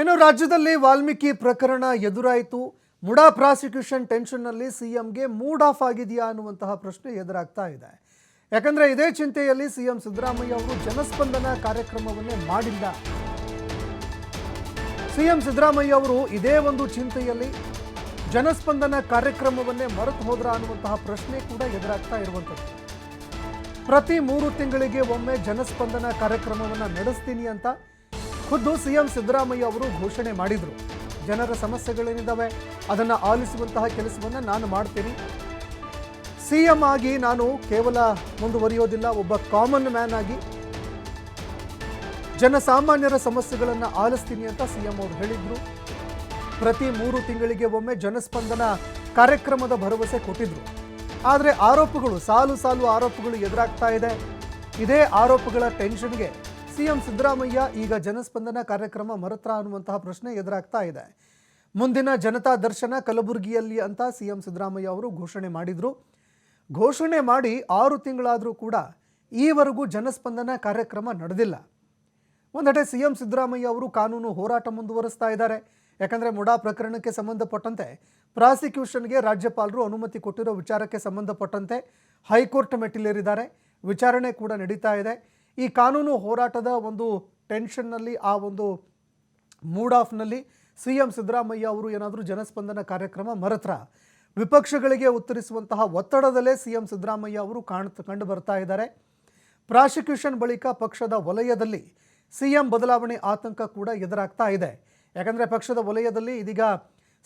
ಇನ್ನು ರಾಜ್ಯದಲ್ಲಿ ವಾಲ್ಮೀಕಿ ಪ್ರಕರಣ ಎದುರಾಯಿತು. ಮುಡಾ ಪ್ರಾಸಿಕ್ಯೂಷನ್ ಟೆನ್ಷನ್ನಲ್ಲಿ ಸಿಎಂಗೆ ಮೂಡ್ ಆಫ್ ಆಗಿದೆಯಾ ಅನ್ನುವಂತಹ ಪ್ರಶ್ನೆ ಎದುರಾಗ್ತಾ ಇದೆ. ಯಾಕಂದ್ರೆ ಇದೇ ಚಿಂತೆಯಲ್ಲಿ ಸಿಎಂ ಸಿದ್ದರಾಮಯ್ಯ ಅವರು ಜನಸ್ಪಂದನ ಕಾರ್ಯಕ್ರಮವನ್ನೇ ಮಾಡಿಲ್ಲ. ಸಿಎಂ ಸಿದ್ದರಾಮಯ್ಯ ಅವರು ಇದೇ ಒಂದು ಚಿಂತೆಯಲ್ಲಿ ಜನಸ್ಪಂದನ ಕಾರ್ಯಕ್ರಮವನ್ನೇ ಮರೆತು ಹೋದ್ರ ಅನ್ನುವಂತಹ ಪ್ರಶ್ನೆ ಕೂಡ ಎದುರಾಗ್ತಾ ಇರುವಂಥದ್ದು. ಪ್ರತಿ ಮೂರು ತಿಂಗಳಿಗೆ ಒಮ್ಮೆ ಜನಸ್ಪಂದನ ಕಾರ್ಯಕ್ರಮವನ್ನು ನಡೆಸ್ತೀನಿ ಅಂತ ಖುದ್ದು ಸಿಎಂ ಸಿದ್ದರಾಮಯ್ಯ ಅವರು ಘೋಷಣೆ ಮಾಡಿದರು. ಜನರ ಸಮಸ್ಯೆಗಳೇನಿದ್ದಾವೆ ಅದನ್ನು ಆಲಿಸುವಂತಹ ಕೆಲಸವನ್ನು ನಾನು ಮಾಡ್ತೀನಿ. ಸಿಎಂ ಆಗಿ ನಾನು ಕೇವಲ ಮುಂದುವರಿಯೋದಿಲ್ಲ, ಒಬ್ಬ ಕಾಮನ್ ಮ್ಯಾನ್ ಆಗಿ ಜನಸಾಮಾನ್ಯರ ಸಮಸ್ಯೆಗಳನ್ನು ಆಲಿಸ್ತೀನಿ ಅಂತ ಸಿಎಂ ಅವರು ಹೇಳಿದರು. ಪ್ರತಿ ಮೂರು ತಿಂಗಳಿಗೆ ಒಮ್ಮೆ ಜನಸ್ಪಂದನ ಕಾರ್ಯಕ್ರಮದ ಭರವಸೆ ಕೊಟ್ಟಿದ್ರು. ಆದರೆ ಆರೋಪಗಳು, ಸಾಲು ಸಾಲು ಆರೋಪಗಳು ಎದುರಾಗ್ತಾ ಇದೆ. ಇದೇ ಆರೋಪಗಳ ಟೆನ್ಷನ್ಗೆ ಸಿಎಂ ಸಿದ್ದರಾಮಯ್ಯ ಈಗ ಜನಸ್ಪಂದನ ಕಾರ್ಯಕ್ರಮ ಮರತ್ರ ಅನ್ನುವಂತಹ ಪ್ರಶ್ನೆ ಎದುರಾಗ್ತಾ ಇದೆ. ಮುಂದಿನ ಜನತಾ ದರ್ಶನ ಕಲಬುರಗಿಯಲ್ಲಿ ಅಂತ ಸಿಎಂ ಸಿದ್ದರಾಮಯ್ಯ ಅವರು ಘೋಷಣೆ ಮಾಡಿದ್ರು. ಘೋಷಣೆ ಮಾಡಿ ಆರು ತಿಂಗಳಾದರೂ ಕೂಡ ಈವರೆಗೂ ಜನಸ್ಪಂದನ ಕಾರ್ಯಕ್ರಮ ನಡೆದಿಲ್ಲ. ಒಂದೆಡೆ ಸಿಎಂ ಸಿದ್ದರಾಮಯ್ಯ ಅವರು ಕಾನೂನು ಹೋರಾಟ ಮುಂದುವರಿಸ್ತಾ ಇದ್ದಾರೆ. ಯಾಕಂದರೆ ಮುಡಾ ಪ್ರಕರಣಕ್ಕೆ ಸಂಬಂಧಪಟ್ಟಂತೆ ಪ್ರಾಸಿಕ್ಯೂಷನ್ಗೆ ರಾಜ್ಯಪಾಲರು ಅನುಮತಿ ಕೊಟ್ಟಿರೋ ವಿಚಾರಕ್ಕೆ ಸಂಬಂಧಪಟ್ಟಂತೆ ಹೈಕೋರ್ಟ್ ಮೆಟ್ಟಿಲೇರಿದ್ದಾರೆ. ವಿಚಾರಣೆ ಕೂಡ ನಡೀತಾ ಇದೆ. ಈ ಕಾನೂನು ಹೋರಾಟದ ಒಂದು ಟೆನ್ಷನ್ನಲ್ಲಿ, ಆ ಒಂದು ಮೂಡ್ ಆಫ್ನಲ್ಲಿ ಸಿ ಎಂ ಸಿದ್ದರಾಮಯ್ಯ ಅವರು ಏನಾದರೂ ಜನಸ್ಪಂದನ ಕಾರ್ಯಕ್ರಮ ಮರೆತ್ರ, ವಿಪಕ್ಷಗಳಿಗೆ ಉತ್ತರಿಸುವಂತಹ ಒತ್ತಡದಲ್ಲೇ ಸಿ ಎಂ ಸಿದ್ದರಾಮಯ್ಯ ಅವರು ಕಾಣ್, ಕಂಡು ಬರ್ತಾ ಇದ್ದಾರೆ. ಪ್ರಾಸಿಕ್ಯೂಷನ್ ಬಳಿಕ ಪಕ್ಷದ ವಲಯದಲ್ಲಿ ಸಿಎಂ ಬದಲಾವಣೆ ಆತಂಕ ಕೂಡ ಎದುರಾಗ್ತಾ ಇದೆ. ಯಾಕಂದರೆ ಪಕ್ಷದ ವಲಯದಲ್ಲಿ ಇದೀಗ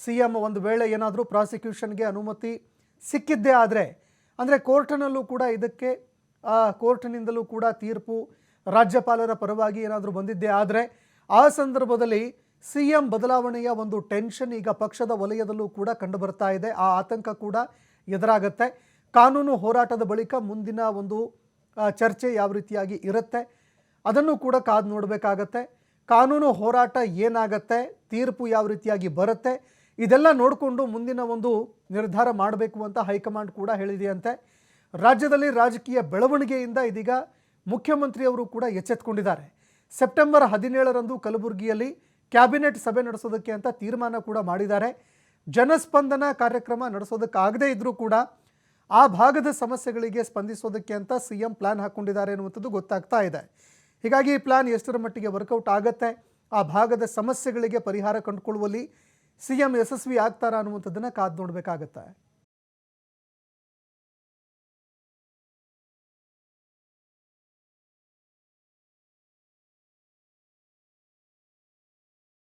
ಸಿಎಂ ಒಂದು ವೇಳೆ ಏನಾದರೂ ಪ್ರಾಸಿಕ್ಯೂಷನ್ಗೆ ಅನುಮತಿ ಸಿಕ್ಕಿದ್ದೇ ಆದರೆ, ಅಂದರೆ ಕೋರ್ಟ್ನಲ್ಲೂ ಕೂಡ ಇದಕ್ಕೆ ಕೋರ್ಟ್ನಿಂದಲೂ ಕೂಡ ತೀರ್ಪು ರಾಜ್ಯಪಾಲರ ಪರವಾಗಿ ಏನಾದರೂ ಬಂದಿದ್ದೆ ಆದರೆ ಆ ಸಂದರ್ಭದಲ್ಲಿ ಸಿ ಎಂ ಬದಲಾವಣೆಯ ಒಂದು ಟೆನ್ಷನ್ ಈಗ ಪಕ್ಷದ ವಲಯದಲ್ಲೂ ಕೂಡ ಕಂಡುಬರ್ತಾ ಇದೆ. ಆ ಆತಂಕ ಕೂಡ ಎದುರಾಗತ್ತೆ. ಕಾನೂನು ಹೋರಾಟದ ಬಳಿಕ ಮುಂದಿನ ಒಂದು ಚರ್ಚೆ ಯಾವ ರೀತಿಯಾಗಿ ಇರುತ್ತೆ ಅದನ್ನು ಕೂಡ ಕಾದು ನೋಡಬೇಕಾಗತ್ತೆ. ಕಾನೂನು ಹೋರಾಟ ಏನಾಗತ್ತೆ, ತೀರ್ಪು ಯಾವ ರೀತಿಯಾಗಿ ಬರುತ್ತೆ, ಇದೆಲ್ಲ ನೋಡಿಕೊಂಡು ಮುಂದಿನ ಒಂದು ನಿರ್ಧಾರ ಮಾಡಬೇಕು ಅಂತ ಹೈಕಮಾಂಡ್ ಕೂಡ ಹೇಳಿದೆಯಂತೆ. ರಾಜ್ಯದಲ್ಲಿ ರಾಜಕೀಯ ಬೆಳವಣಿಗೆಯಿಂದ ಇದೀಗ ಮುಖ್ಯಮಂತ್ರಿಯವರು ಕೂಡ ಎಚ್ಚೆತ್ತುಕೊಂಡಿದ್ದಾರೆ ಸೆಪ್ಟೆಂಬರ್ ಹದಿನೇಳರಂದು ಕಲಬುರಗಿಯಲ್ಲಿ ಕ್ಯಾಬಿನೆಟ್ ಸಭೆ ನಡೆಸೋದಕ್ಕೆ ಅಂತ ತೀರ್ಮಾನ ಕೂಡ ಮಾಡಿದ್ದಾರೆ. ಜನಸ್ಪಂದನ ಕಾರ್ಯಕ್ರಮ ನಡೆಸೋದಕ್ಕಾಗದೇ ಇದ್ದರೂ ಕೂಡ ಆ ಭಾಗದ ಸಮಸ್ಯೆಗಳಿಗೆ ಸ್ಪಂದಿಸೋದಕ್ಕೆ ಅಂತ ಸಿ ಎಂ ಪ್ಲ್ಯಾನ್ ಹಾಕ್ಕೊಂಡಿದ್ದಾರೆ ಅನ್ನುವಂಥದ್ದು ಗೊತ್ತಾಗ್ತಾ ಇದೆ. ಹೀಗಾಗಿ ಈ ಪ್ಲ್ಯಾನ್ ಎಷ್ಟರ ಮಟ್ಟಿಗೆ ವರ್ಕೌಟ್ ಆಗುತ್ತೆ, ಆ ಭಾಗದ ಸಮಸ್ಯೆಗಳಿಗೆ ಪರಿಹಾರ ಕಂಡುಕೊಳ್ಳುವಲ್ಲಿ ಸಿ ಎಂ ಯಶಸ್ವಿ ಆಗ್ತಾರಾ ಅನ್ನುವಂಥದ್ದನ್ನು ಕಾದು ನೋಡಬೇಕಾಗತ್ತೆ.